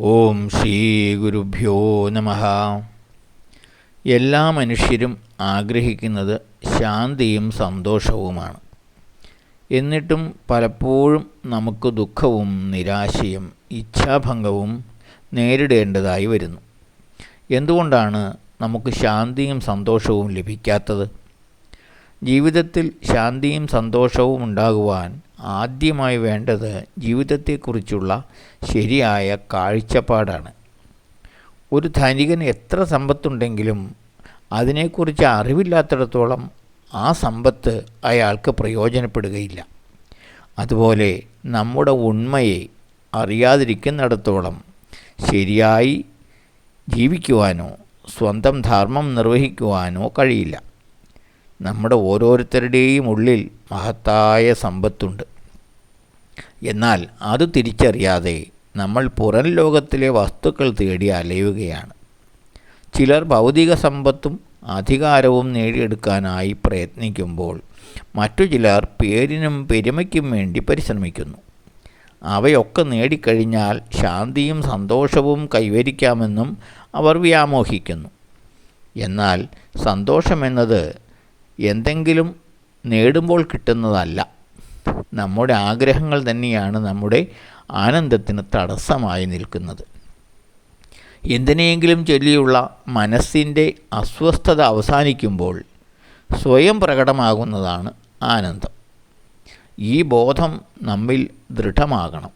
ഓം ശ്രീ ഗുരുഭ്യോ നമ. എല്ലാ മനുഷ്യരും ആഗ്രഹിക്കുന്നത് ശാന്തിയും സന്തോഷവുമാണ്. എന്നിട്ടും പലപ്പോഴും നമുക്ക് ദുഃഖവും നിരാശയും ഇച്ഛാഭംഗവും നേരിടേണ്ടതായി വരുന്നു. എന്തുകൊണ്ടാണ് നമുക്ക് ശാന്തിയും സന്തോഷവും ലഭിക്കാത്തത്? ജീവിതത്തിൽ ശാന്തിയും സന്തോഷവും ഉണ്ടാകുവാൻ ആദ്യമായി വേണ്ടത് ജീവിതത്തെക്കുറിച്ചുള്ള ശരിയായ കാഴ്ചപ്പാടാണ്. ഒരു ധനികന് എത്ര സമ്പത്തുണ്ടെങ്കിലും അതിനെക്കുറിച്ച് അറിവില്ലാത്തിടത്തോളം ആ സമ്പത്ത് അയാൾക്ക് പ്രയോജനപ്പെടുകയില്ല. അതുപോലെ നമ്മുടെ ഉണ്മയെ അറിയാതിരിക്കുന്നിടത്തോളം ശരിയായി ജീവിക്കുവാനോ സ്വന്തം ധർമ്മം നിർവഹിക്കുവാനോ കഴിയില്ല. നമ്മുടെ ഓരോരുത്തരുടെയും ഉള്ളിൽ മഹത്തായ സമ്പത്തുണ്ട്. എന്നാൽ അത് തിരിച്ചറിയാതെ നമ്മൾ പുറം ലോകത്തിലെ വസ്തുക്കൾ തേടി അലയുകയാണ്. ചിലർ ഭൗതിക സമ്പത്തും അധികാരവും നേടിയെടുക്കാനായി പ്രയത്നിക്കുമ്പോൾ മറ്റു ചിലർ പേരിനും പെരുമയ്ക്കും വേണ്ടി പരിശ്രമിക്കുന്നു. അവയൊക്കെ നേടിക്കഴിഞ്ഞാൽ ശാന്തിയും സന്തോഷവും കൈവരിക്കാമെന്നും അവർ വ്യാമോഹിക്കുന്നു. എന്നാൽ സന്തോഷമെന്നത് എന്തെങ്കിലും നേടുമ്പോൾ കിട്ടുന്നതല്ല. നമ്മുടെ ആഗ്രഹങ്ങൾ തന്നെയാണ് നമ്മുടെ ആനന്ദത്തിന് തടസ്സമായി നിൽക്കുന്നത്. എന്തിനെയെങ്കിലും ചൊല്ലിയുള്ള മനസ്സിന്റെ അസ്വസ്ഥത അവസാനിക്കുമ്പോൾ സ്വയം പ്രകടമാകുന്നതാണ് ആനന്ദം. ഈ ബോധം നമ്മിൽ ദൃഢമാകണം.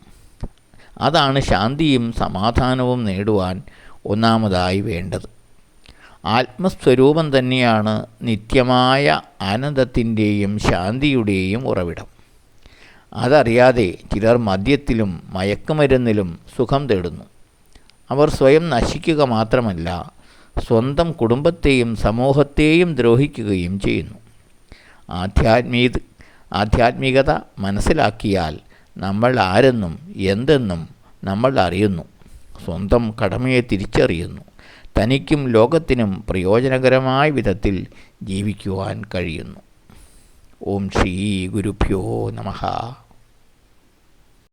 അതാണ് ശാന്തിയും സമാധാനവും നേടുവാൻ ഒന്നാമതായി വേണ്ടത്. ആത്മസ്വരൂപം തന്നെയാണ് നിത്യമായ ആനന്ദത്തിന്റെയും ശാന്തിയുടെയും ഉറവിടം. അതറിയാതെ ചിലർ മദ്യത്തിലും മയക്കുമരുന്നിലും സുഖം തേടുന്നു. അവർ സ്വയം നശിക്കുക മാത്രമല്ല സ്വന്തം കുടുംബത്തെയും സമൂഹത്തെയും ദ്രോഹിക്കുകയും ചെയ്യുന്നു. ആധ്യാത്മീ ആധ്യാത്മികത മനസ്സിലാക്കിയാൽ നമ്മൾ ആരെന്നും എന്തെന്നും നമ്മൾ അറിയുന്നു. സ്വന്തം കടമയെ തിരിച്ചറിയുന്നു. തനിക്കും ലോകത്തിനും പ്രയോജനകരമായ വിധത്തിൽ ജീവിക്കുവാൻ കഴിയുന്നു. ഓം ശ്രീ ഗുരുഭ്യോ നമഃ.